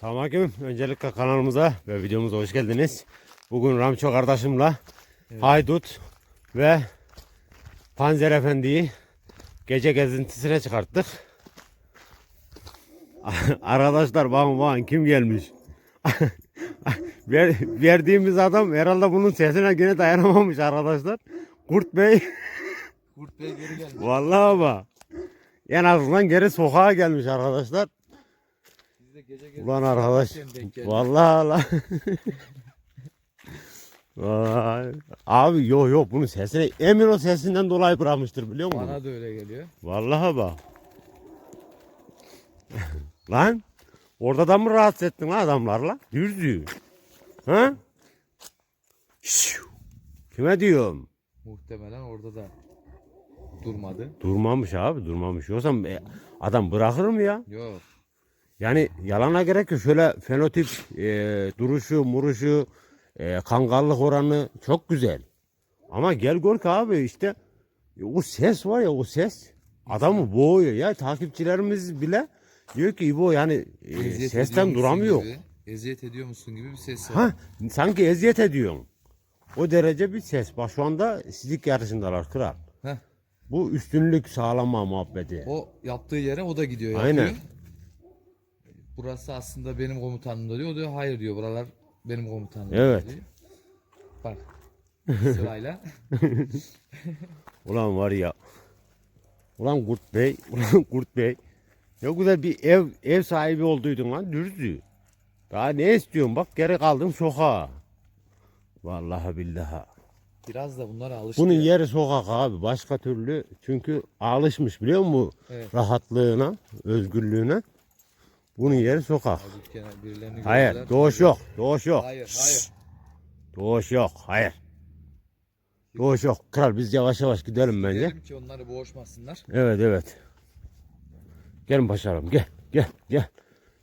Selamünaleyküm. Öncelikle kanalımıza ve videomuza hoş geldiniz. Bugün Ramço kardeşimle Haydut ve Panzer Efendi'yi gece gezintisine çıkarttık. Arkadaşlar bakın bakın kim gelmiş. Ver, verdiğimiz adam herhalde bunun sesine gene dayanamamış arkadaşlar. Kurt Bey Kurt Bey geri geldi. vallahi ama en azından geri sokağa gelmiş arkadaşlar. Gece gece Ulan arkadaş. Vallahi la. Vay. Abi yok yok bunun sesini emin o sesinden dolayı bırakmıştır biliyor musun? Bana da öyle geliyor. Vallahi bak. lan orada da mı rahatsız ettin lan adamlarla? Dürzü. Ha? Şşş. Kime diyorum? Muhtemelen orada da durmadı. Durmamış abi durmamış. Yoksa e, adam bırakır mı ya? Yok. Yani yalana gerek yok. Şöyle fenotip e, duruşu, muruşu, e, kangallık oranı çok güzel. Ama gel gör ki abi işte e, o ses var ya o ses adamı boğuyor. Ya takipçilerimiz bile diyor ki İbo yani e, sesten duramıyor. Gibi, eziyet ediyor musun gibi bir ses var. Ha sanki eziyet ediyorsun. O derece bir ses. Bak şu anda sizlik yarışındalar kral. Heh. Bu üstünlük sağlama muhabbeti. O yaptığı yere o da gidiyor. Aynen. Burası aslında benim komutanımda diyor. O diyor hayır diyor. Buralar benim komutanımda Evet. diyor. Bak. Sırayla. Ulan var ya. Ulan Kurt Bey, ulan Kurt Bey. Ne güzel bir ev ev sahibi olduydun lan dürzü. Daha ne istiyorsun bak geri kaldın sokağa. Vallahi billahi. Biraz da bunlara alıştı. Bunun ya. yeri sokak abi başka türlü çünkü alışmış biliyor musun Evet. rahatlığına, özgürlüğüne. Bunun yeri sokak. Azıcık gene birilerini Hayır, gördüler. doğuş yok, doğuş yok. Hayır, hayır. Doğuş yok, hayır. Doğuş yok. Kral biz yavaş yavaş gidelim bence. Derim ki onları boğuşmasınlar. Evet evet. Gelin başaralım gel gel gel.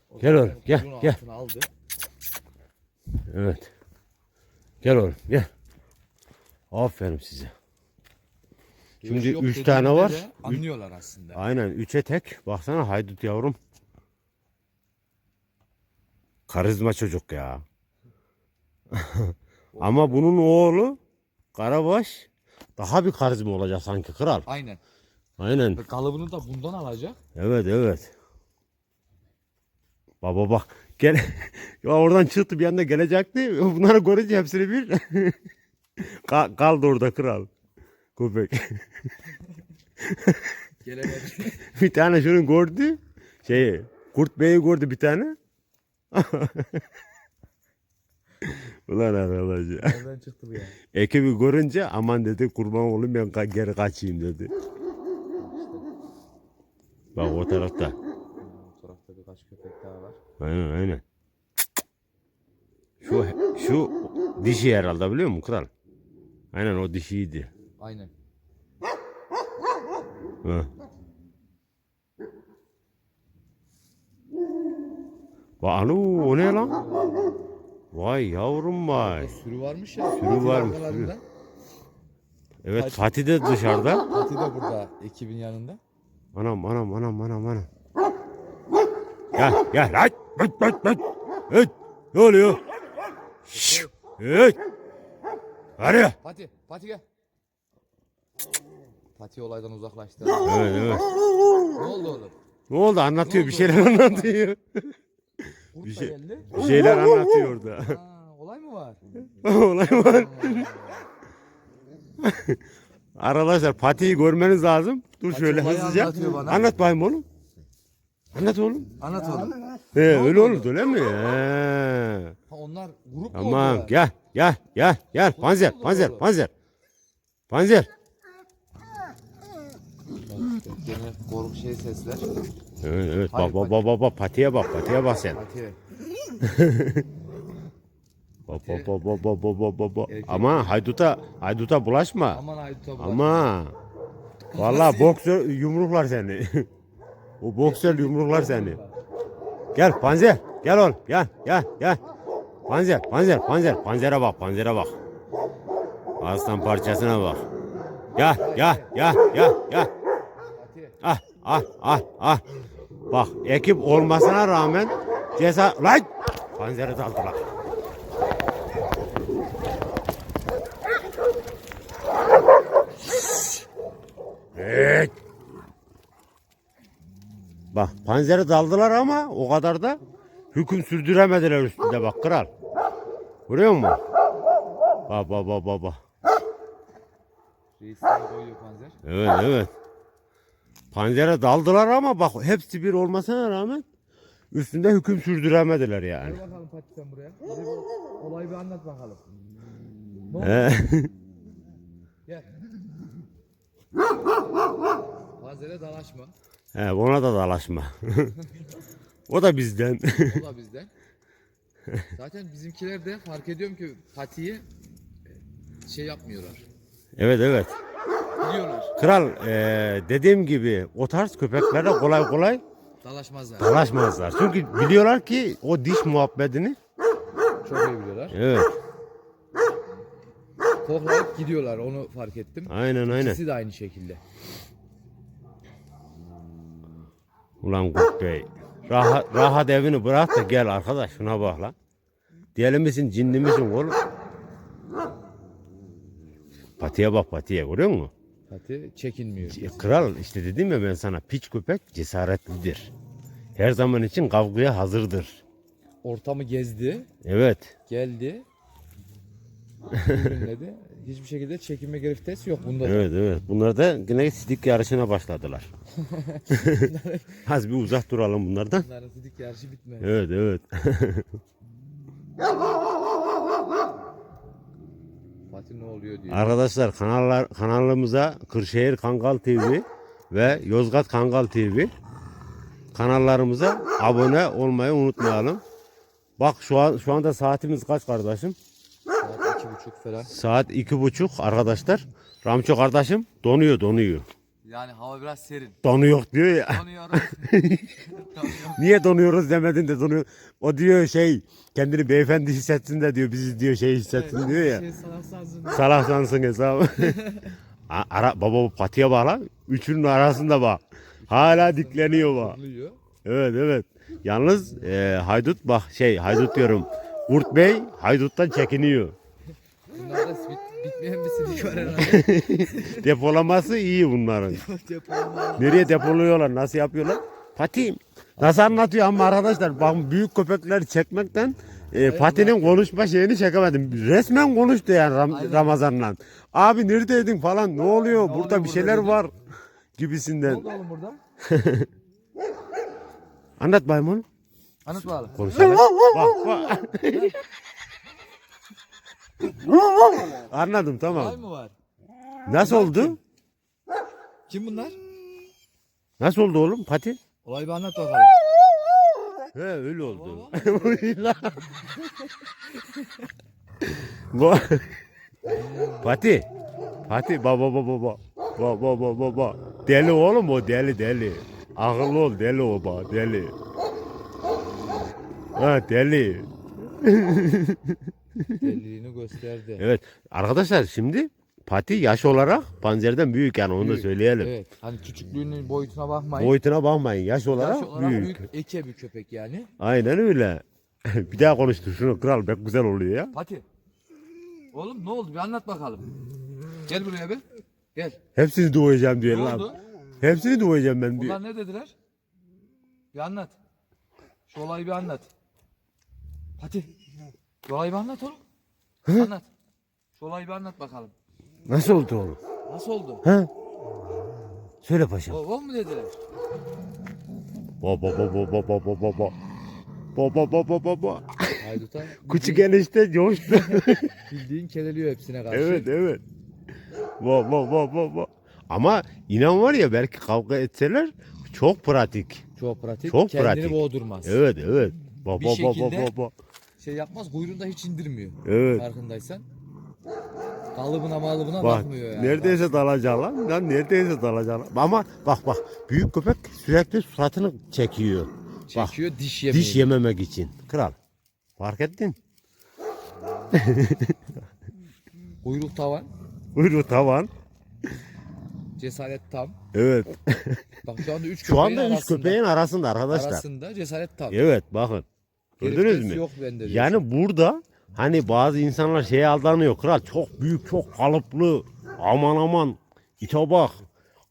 O Gel oğlum, gel, gel. altına aldı. Evet. Gel oğlum gel. Aferin size. Şimdi Dövüş yok üç dediğinde tane var. de Üç- Anlıyorlar aslında. Aynen üçe tek. Baksana haydut yavrum. Karizma çocuk ya. Ama bunun oğlu Karabaş daha bir karizma olacak sanki kral. Aynen. Aynen. Ve kalıbını da bundan alacak. Evet evet. Baba bak gel. ya oradan çıktı bir anda gelecekti. Bunları görünce hepsini bir Ka- kaldı orada kral. Köpek. Gelemedi. bir tane şunu gördü. Şey Kurt Bey'i gördü bir tane. Ulan arkadaş ya. Nereden çıktı bu ya? Ekibi görünce aman dedi kurban olayım ben ka- geri kaçayım dedi. Bak o tarafta. Bu tarafta birkaç köpek daha var. Aynen aynen. Şu şu dişi herhalde biliyor musun kral? Aynen o dişiydi. Aynen. Ha. Anu o ne lan? Vay yavrum vay. Sürü varmış ya. Sürü Fatih varmış, arkalarında. Evet Fatih de dışarıda. Fatih de burada ekibin yanında. Anam anam anam anam anam. Gel gel lan. Bıt bıt bıt. Öt. Ne oluyor? Şşş. Öt. Hadi. Fatih, Fatih gel. Fatih olaydan uzaklaştı. Evet evet. ne oldu oğlum? Ne oldu anlatıyor Ne bir oldu? şeyler anlatıyor. Bir da şey- geldi. Bir şeyler anlatıyor orada. Ha, olay mı var? Olay var. Arkadaşlar patiyi görmeniz lazım. Dur Pati şöyle olayı hızlıca. anlatıyor bana. Anlat bakayım oğlum. Anlat oğlum. Anlat oğlum. He, öyle oldu? olurdu öyle mi? He. Ha, onlar grup mu Tamam oldular? gel gel gel gel. Panzer oldu panzer panzer. Panzer. Gene korku şey sesler. Evet evet Hayır, bak bak bak bak patiye bak patiye bak sen. Fatih. Bak bak bak bak bak bak bak bak bak. Erkek. Ama hayduta hayduta bulaşma. Aman Aydut'a bırak. Ama vallahi boksör yumruklar seni. o boksör yumruklar seni. Gel Panzer. Gel oğlum. Gel gel gel. Panzer Panzer Panzer. Panzer'e bak Panzer'e bak. Aslan parçasına bak. Gel gel gel gel gel. Fatih. Ah ah ah ah. Bak ekip olmasına rağmen Cesa lan. Panzeri daldılar. Evet. Bak panzeri daldılar ama o kadar da hüküm sürdüremediler üstünde bak kral. Görüyor musun? Bak bak bak bak. Reisler koyuyor panzer. Evet evet. Panzere daldılar ama bak hepsi bir olmasına rağmen üstünde hüküm sürdüremediler yani. Gel bakalım Fatih sen buraya. Bize bu olayı bir anlat bakalım. Ne oldu? He. Gel. Panzere dalaşma. He, ona da dalaşma. o da bizden. O da bizden. Zaten bizimkiler de fark ediyorum ki patiyi şey yapmıyorlar. evet evet. Biliyorlar. Kral eee, dediğim gibi o tarz köpeklerle kolay kolay Dalaşmazlar. dalaşmazlar. Çünkü biliyorlar ki o diş muhabbetini. Çok iyi biliyorlar. Evet. Koklayıp gidiyorlar onu fark ettim. Aynen aynen. İkisi de aynı şekilde. Ulan Kurt Bey. Rahat, rahat evini bırak da gel arkadaş şuna bak lan. Deli misin cinli misin oğlum? Patiye bak patiye görüyor musun? Pati çekinmiyor. Kral işte dedim ya ben sana piç köpek cesaretlidir. Her zaman için kavgaya hazırdır. Ortamı gezdi, Evet. geldi. Ürünledi. Hiçbir şekilde çekinme geriftesi yok bunda. da. Evet evet. Bunlar da yine sidik yarışına başladılar. Az bir uzak duralım bunlardan. Bunların sidik yarışı bitmez. Evet evet. Fatih ne oluyor diyor. Arkadaşlar kanallar kanalımıza Kırşehir Kangal TV ve Yozgat Kangal TV kanallarımıza abone olmayı unutmayalım. Bak şu an şu anda saatimiz kaç kardeşim? Saat iki buçuk falan. Saat iki buçuk arkadaşlar. Ramço kardeşim donuyor donuyor. Yani hava biraz serin. Donuyor diyor ya. Donuyorum. Niye donuyoruz demedin de donuyor. O diyor şey kendini beyefendi hissetsin de diyor bizi diyor şey hissetsin diyor ya. Şey salak sansın. Salak sansın hesabı. A- Ara, baba bu patiye bağla. Üçünün arasında bak. Hala dikleniyor bak. Duyuyor. Evet evet. Yalnız e, haydut bak şey haydut diyorum. Kurt Bey hayduttan çekiniyor. Bunlarda bit, bitmeyen bir sidik var herhalde. Depolaması iyi bunların. Depolama. Nereye depoluyorlar? Nasıl yapıyorlar? Patiyim. Nasıl anlatıyor ama arkadaşlar bak büyük köpekleri çekmekten e, Pati'nin konuşma şeyini çekemedim. Resmen konuştu yani Ram- Aynen. Ramazan'la. Abi neredeydin falan ne oluyor? burada oluyor bir burada şeyler dedi. var Ne gibisinden. oldu oğlum burada? Anlat bayım onu. Anlat bakalım. Konuşalım. bak bak. Anladım Olay tamam. mı var? Nasıl oldu? kim? Bunlar? Nasıl oldu oğlum Pati? Olayı bir anlat bakalım. He öyle oldu. Bu Pati. Pati baba baba baba. Baba baba baba. Deli oğlum o deli deli. Akıllı ol deli o baba deli. Ha deli. Deliliğini gösterdi. Evet arkadaşlar şimdi Pati yaş olarak Panzer'den büyük yani onu da Büyük. söyleyelim. Evet. Hani küçüklüğünün boyutuna bakmayın. Boyutuna bakmayın yaş olarak, Yaş olarak büyük. büyük. Eke bir köpek yani. Aynen öyle. bir daha konuştu şunu kral pek güzel oluyor ya. Pati. Oğlum ne oldu bir anlat bakalım. Gel buraya bir. Gel. Hepsini doğuyacağım diyor Ne lan. oldu? Hepsini doğuyacağım ben diyor. Bunlar ne dediler? Bir anlat. Şu olayı bir anlat. Pati. Şu olayı bir anlat oğlum. Anlat. Şu olayı bir anlat bakalım. Nasıl oldu oğlum? Nasıl oldu? Ha? Söyle paşam. O mu dediler? Baba baba baba baba baba. Baba baba baba. Hayduta Küçük enişte coştu. bildiğin keleliyor hepsine karşı. evet evet. Baba baba baba. Ama inan var ya belki kavga etseler çok pratik. Çok pratik. Çok Kendini pratik. boğdurmaz. Evet evet. Baba Bir baba şekilde- baba. Şey yapmaz kuyruğunu da hiç indirmiyor. Evet. Farkındaysan. Kalıbına malıbına Bak bakmıyor yani. neredeyse dalacak lan. Lan neredeyse dalacak lan. Ama bak bak büyük köpek sürekli suratını çekiyor. Bak Çekiyor diş yemeği. diş yememek için. Kral. Fark ettin? Kuyruk tavan. Buyur tavan. Cesaret tam. Evet. Bak şu anda üç Şu köpeğin anda üç arasında. köpeğin arasında arkadaşlar. arasında cesaret tam. Evet bakın. Gördünüz Herif mü? Yok bende. Yani burada hani bazı insanlar şeye aldanıyor. Kral çok büyük, çok kalıplı. Aman aman. İte bak.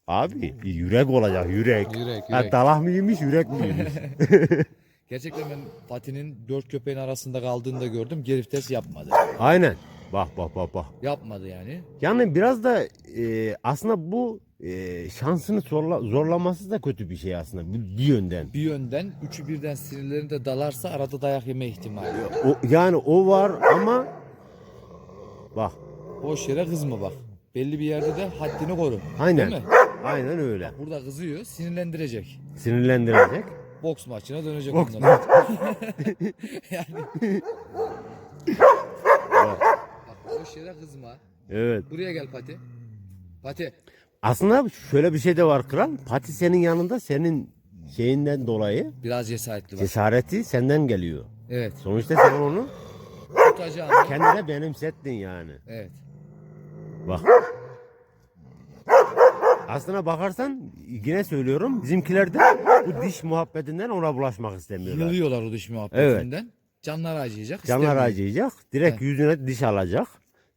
Abi yürek olacak yürek. Yürek, Ha, yürek. dalak mıymış yürek miymiş? Gerçekten ben Fatih'in dört köpeğin arasında kaldığını da gördüm. Geriftes yapmadı. Aynen. Bak bak bak bak. Yapmadı yani. Yani biraz da e, aslında bu e, şansını zorla, zorlaması da kötü bir şey aslında bir, bir yönden. Bir yönden üçü birden sinirlerinde dalarsa arada dayak yeme ihtimali yok. O, yani o var ama bak Boş yere kızma bak. Belli bir yerde de haddini koru. aynen. Değil mi? Aynen öyle. Burada kızıyor, sinirlendirecek. Sinirlendirecek. Boks maçına dönecek Boks ondan. yani. Boş yere kızma. Evet. Buraya gel Pati. Pati. Aslında şöyle bir şey de var kral. Pati senin yanında senin şeyinden dolayı Biraz cesaretli bak. cesareti senden geliyor. Evet. Sonuçta sen onu Tutacağım. kendine benimsettin yani. Evet. Bak. Aslına bakarsan yine söylüyorum bizimkiler de bu diş muhabbetinden ona bulaşmak istemiyorlar. Yılıyorlar o diş muhabbetinden. Canlar acıyacak. Canlar istemiyor. acıyacak. Direkt yüzüne diş alacak.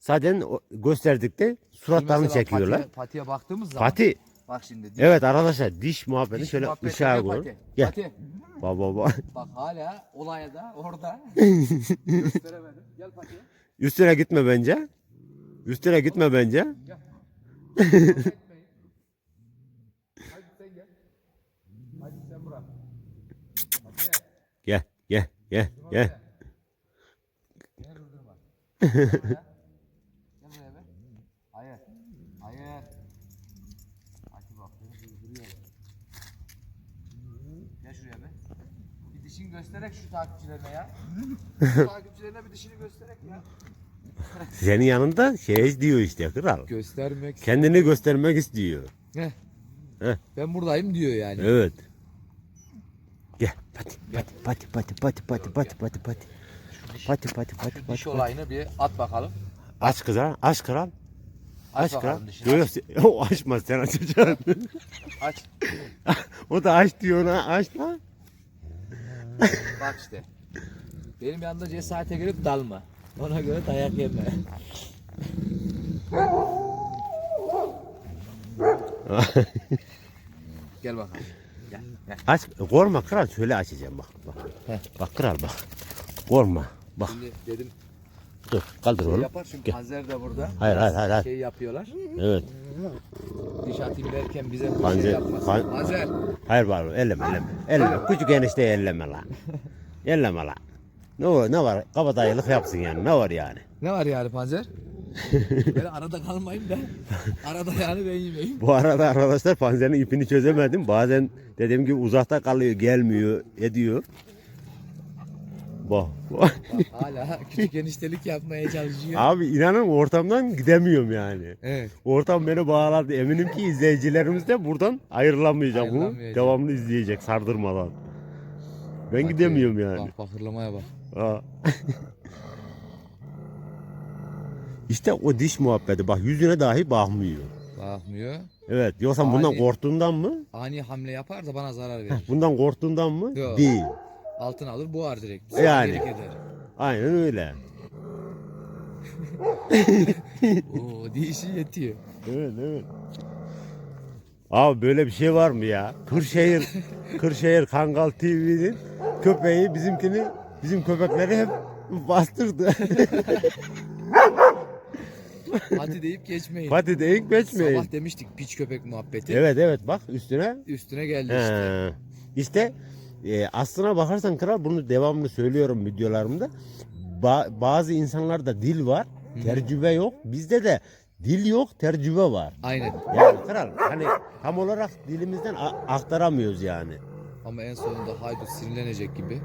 Zaten gösterdikte Şimdi suratlarını mesela çekiyorlar. Pati'ye, Pati'ye baktığımız zaman. Pati. Bak şimdi. Diş, Evet arkadaşlar diş muhabbeti diş şöyle ışığa koy. Gel. Pati. Baba baba. Bak hala olaya da orada. Gösteremedim. Gel Pati. Üstüne gitme bence. Üstüne gitme bence. Hadi sen gel. Hadi sen bırak. Gel gel gel gel. Gel buraya be. Hayır. Hayır. Hadi bak beni durduruyor. Gel şuraya be. Bir dişini göstererek şu takipçilerine ya. Şu takipçilerine bir dişini göstererek ya. Senin yanında şey diyor işte kral. Göstermek. Kendini göstermek istiyor. Heh. Heh. Ben buradayım diyor yani. Evet. Gel. Pati pati pati pati pati pati pati pati. Pati pati pati Şu pati. diş pati. olayını bir at bakalım. Aç kıza. Aç kral. Aç Aç kral. Yok yok. açmaz sen açacaksın. Aç. o da aç diyor ona. Aç lan. Bak işte. Benim yanında cesarete girip dalma. Ona göre dayak yeme. Gel bakalım. Gel. Gel. Aç. Korkma kral. Şöyle açacağım bak. Bak. Heh. Bak kral bak. Korkma. Bak. Şimdi dedim Dur. Kaldır şey oğlum. yapar çünkü Gel. panzer de burada. Hayır, hayır, hayır, hayır. Şey yapıyorlar. Evet. Diş atayım derken bize bu Panzer- şey yapmasın. pan- Panzer. Hayır var elleme elleme. Elleme. Küçük enişteyi elleme la. Elleme la. Ne var, ne var? Kabadayılık yapsın yani. Ne var yani? Ne var yani panzer? Böyle arada kalmayayım da. Arada yani ben yemeyeyim. Bu arada arkadaşlar panzerin ipini çözemedim. Bazen dediğim gibi uzakta kalıyor, gelmiyor, ediyor. Bak. bak. Bak, hala küçük eniştelik yapmaya çalışıyor. Abi inanın ortamdan gidemiyorum yani. Evet. Ortam beni bağladı. Eminim ki izleyicilerimiz de buradan ayrılamayacak. Ayrılamayacak. devamlı izleyecek sardırmadan. Ben gidemiyorum yani. Bak bakırlamaya bak. Ha. işte o diş muhabbeti. Bak yüzüne dahi bakmıyor. Bakmıyor. Evet. Yoksa bundan Ani- korktuğundan mı? Ani hamle yapar da bana zarar verir. Bundan korktuğundan mı? Yok. Değil. Altın alır boğar direkt. Yani. Gerek eder. Aynen öyle. Oo dişi yetiyor. Evet evet. Abi böyle bir şey var mı ya? Kırşehir, Kırşehir Kangal TV'nin köpeği bizimkini, bizim köpekleri hep bastırdı. Hadi deyip geçmeyin. Hadi de ilk geçmeyin. Sabah demiştik piç köpek muhabbeti. Evet evet bak üstüne. Üstüne geldi işte. He. İşte e, aslına bakarsan kral bunu devamlı söylüyorum videolarımda. Ba- bazı insanlarda dil var, tecrübe yok. Bizde de dil yok, tecrübe var. Aynen. Yani kral hani tam olarak dilimizden a- aktaramıyoruz yani. Ama en sonunda haydut sinirlenecek gibi.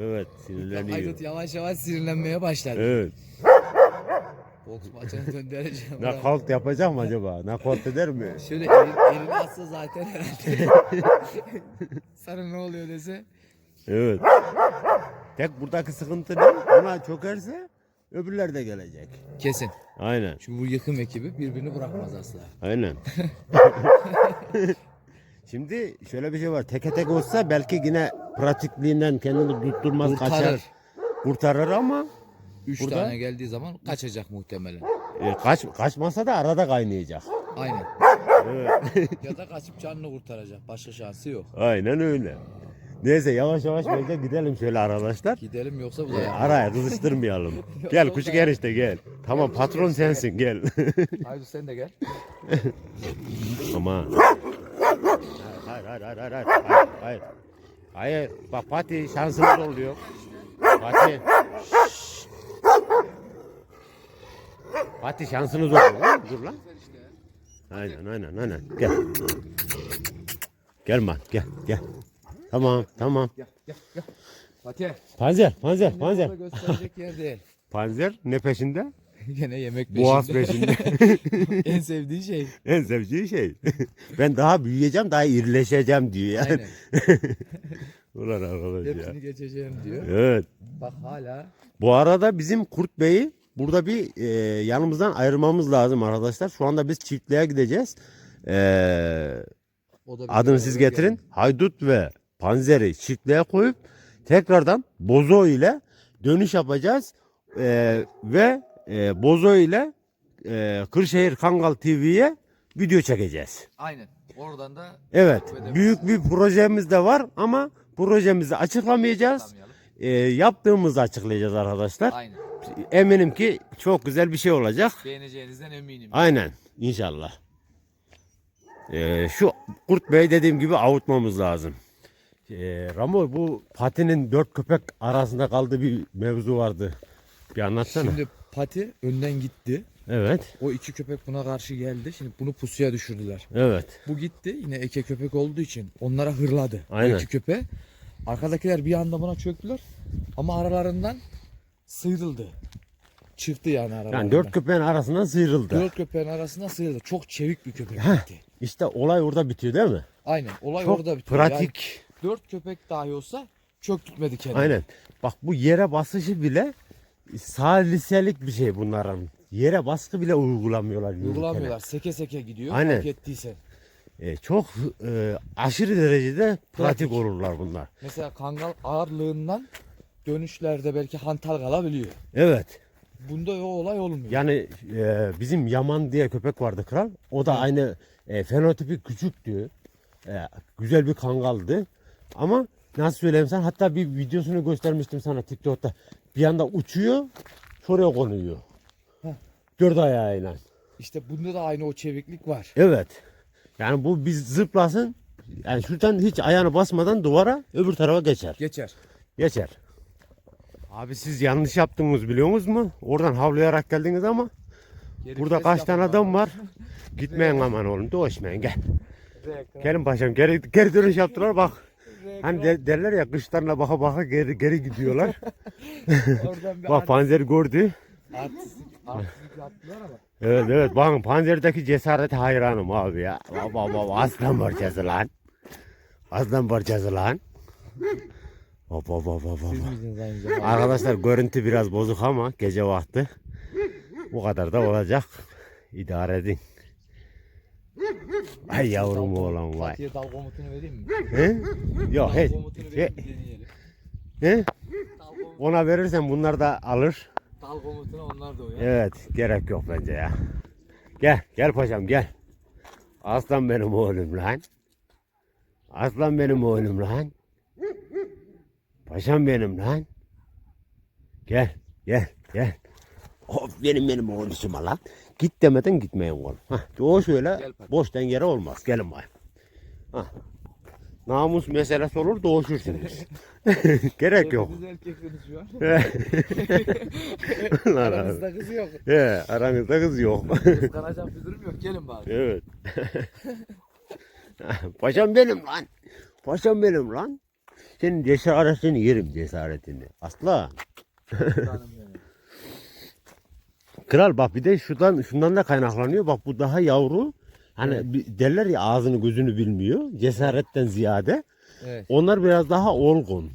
Evet sinirleniyor. Haydut yavaş yavaş sinirlenmeye başladı. Evet. Maçını döndüreceğim. Nakalt yapacak mı acaba? Nakalt eder mi? Şöyle elini atsa zaten herhalde. Sana ne oluyor dese. Evet. Tek buradaki sıkıntı ne? Buna çökerse öbürler de gelecek. Kesin. Aynen. Çünkü bu yıkım ekibi birbirini bırakmaz asla. Aynen. Şimdi şöyle bir şey var. Teke tek olsa belki yine pratikliğinden kendini tutturmaz kaçar. Kurtarır ama Üç Burada- tane geldiği zaman kaçacak muhtemelen. e, kaç kaçmasa da arada kaynayacak. Aynen. Ya da kaçıp canını kurtaracak. Başka şansı yok. Aynen öyle. Neyse yavaş yavaş bence gidelim şöyle arkadaşlar. Gidelim yoksa bu da E, araya kızıştırmayalım. gel küçük enişte gel. Tamam patron sensin gel. Haydi sen de gel. Ama hayır hayır hayır hayır hayır hayır hayır. Hayır bak Fatih şansımız oluyor. Fatih. Şşş. Fatih şansınız oluyor lan. Dur lan. Aynen aynen aynen. Gel. Gel man gel gel. Tamam tamam. Gel gel gel. Fatih. Panzer panzer panzer. gösterecek yer değil. Panzer ne peşinde? Gene yemek peşinde. Boğaz peşinde. en sevdiği şey. en sevdiği şey. ben daha büyüyeceğim daha irileşeceğim diyor yani. Aynen. Ulan arkadaş ya. Hepsini geçeceğim diyor. Evet. Bak hala Bu arada bizim Kurt Bey'i burada bir e, yanımızdan ayırmamız lazım arkadaşlar. Şu anda biz çiftliğe gideceğiz. E, o da bir adını siz getirin. geldi. Haydut ve Panzer'i çiftliğe koyup tekrardan Bozo ile dönüş yapacağız. E, ve e, Bozo ile e, Kırşehir Kangal TV'ye video çekeceğiz. Aynen. Oradan da Evet. Büyük bir projemiz de var ama projemizi açıklamayacağız. E, yaptığımızı açıklayacağız arkadaşlar. Aynen. Eminim ki çok güzel bir şey olacak. Beğeneceğinizden eminim. Aynen inşallah. Ee, şu Kurt Bey dediğim gibi avutmamız lazım. Ee, Ramo bu patinin dört köpek arasında kaldığı bir mevzu vardı. Bir anlatsana. Şimdi Pati önden gitti. Evet. O iki köpek buna karşı geldi. Şimdi bunu pusuya düşürdüler. Evet. Bu gitti. Yine eke köpek olduğu için onlara hırladı. Aynen. iki köpeği. Arkadakiler bir anda buna çöktüler. Ama aralarından sıyrıldı. Çıktı yani aralarından. Yani dört köpeğin arasından sıyrıldı. Dört köpeğin arasında sıyrıldı. Çok çevik bir köpek Heh. gitti. İşte olay orada bitiyor değil mi? Aynen. Olay Çok orada bitiyor. Yani pratik. dört köpek dahi olsa çöktürtmedi kendini. Aynen. Bak bu yere basışı bile saliselik bir şey bunların. Yere baskı bile uygulamıyorlar. yürürken. Uygulamıyorlar. Seke seke gidiyor. Aynen. Fark ettiysen. E, çok e, aşırı derecede pratik, Pratik. olurlar bunlar. Mesela kangal ağırlığından dönüşlerde belki hantal kalabiliyor. Evet. Bunda o olay olmuyor. Yani e, bizim Yaman diye köpek vardı kral. O da Hı. aynı e, fenotipi küçüktü. E, güzel bir kangaldı. Ama nasıl söyleyeyim sen hatta bir videosunu göstermiştim sana TikTok'ta. Bir anda uçuyor, şuraya konuyor. Heh. Dört ayağıyla. İşte bunda da aynı o çeviklik var. Evet. Yani bu biz zıplasın. Yani şuradan hiç ayağını basmadan duvara öbür tarafa geçer. Geçer. Geçer. Abi siz yanlış yaptınız biliyor musunuz mu? Oradan havlayarak geldiniz ama Geri burada kaç tane adam var. Gitmeyin aman oğlum dolaşmayın gel. Gelin paşam geri, geri dönüş yaptılar bak. Hani de- derler ya kışlarına baka baka geri, geri gidiyorlar. Bak panzer gördü. yaptılar ama. Evet evet bakın panzerdeki cesarete hayranım abi ya. Baba baba aslan parçası lan. Aslan parçası lan. Baba. Siz miydiniz aynı zamanda? Arkadaşlar görüntü biraz bozuk ama gece vakti. Bu kadar da olacak. İdare edin. Ay yavrum oğlan vay. Fatih'e dal komutunu vereyim mi? He? Yok Dal hiç. komutunu He, vereyim bir deneyelim. he? Dal, Ona verirsen bunlar da alır. dal komutunu onlar da uyar. Evet gerek yok bence ya. Gel gel paşam gel. Aslan benim oğlum lan. Aslan benim oğlum lan. Paşam benim lan. Gel gel gel. Of benim benim oğlum lan. Git demeden gitmeyin oğlum. Hah, o şöyle boştan yere olmaz. Gelin bakayım. Hah. Namus meselesi olur doğuşursunuz. Gerek yok. Hepiniz erkeksiniz şu an. Lan abi. Aranızda kız yok. He, aranızda kız yok. Kıskanacak bir durum yok. Gelin bari. evet. Paşam benim lan. Paşam benim lan. Senin cesaretini yerim cesaretini. Asla. Kral bak bir de şuradan şundan da kaynaklanıyor. Bak bu daha yavru. Hani bir- derler ya ağzını gözünü bilmiyor. Cesaretten ziyade. Evet. Onlar biraz daha olgun.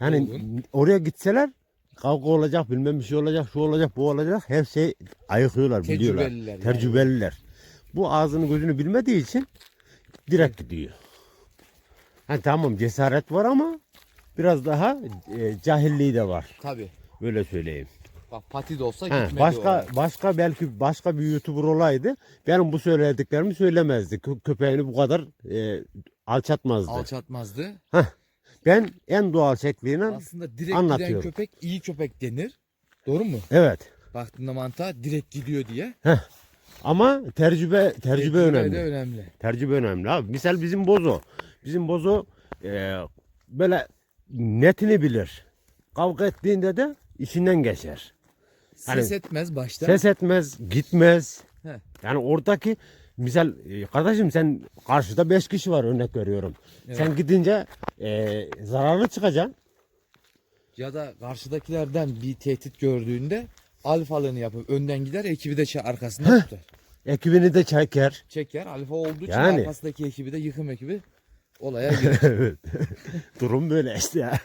Yani Olgun. oraya gitseler kavga olacak, bilmem bir şey olacak, şu olacak, bu olacak. Her şey ayıklıyorlar, biliyorlar. Tecrübeliler yani. Tecrübeliler. Bu ağzını gözünü bilmediği için direkt gidiyor. Ha tamam cesaret var ama biraz daha e, cahilliği de var. Tabii. Böyle söyleyeyim. Bak pati de olsa gitmedi başka o. başka belki başka bir YouTuber olaydı benim bu söylediklerimi söylemezdi. Kö- köpeğini bu kadar e, alçatmazdı. Alçatmazdı. ben en doğal şekliyle Aslında direkt giden Anlatıyorum. köpek iyi köpek denir. Doğru mu? evet. Baktığında mantığa direkt gidiyor diye. Ama tecrübe tecrübe önemli. de önemli. Tecrübe önemli abi. Misal bizim bozo. Bizim bozo e, böyle netini bilir. Kavga ettiğinde de içinden geçer. Hani- Ses etmez başta. Ses etmez, gitmez. He. Yani oradaki misal e, kardeşim sen karşıda 5 kişi var örnek veriyorum. Sen gidince e, zararlı çıkacaksın. Ya da karşıdakilerden bir tehdit gördüğünde alfalığını yapıp önden gider ekibi de ça- arkasında tutar. Ekibini de çeker. Çeker alfa olduğu için Yani. arkasındaki ekibi de yıkım ekibi olaya girer. Evet. Durum böyle işte ya.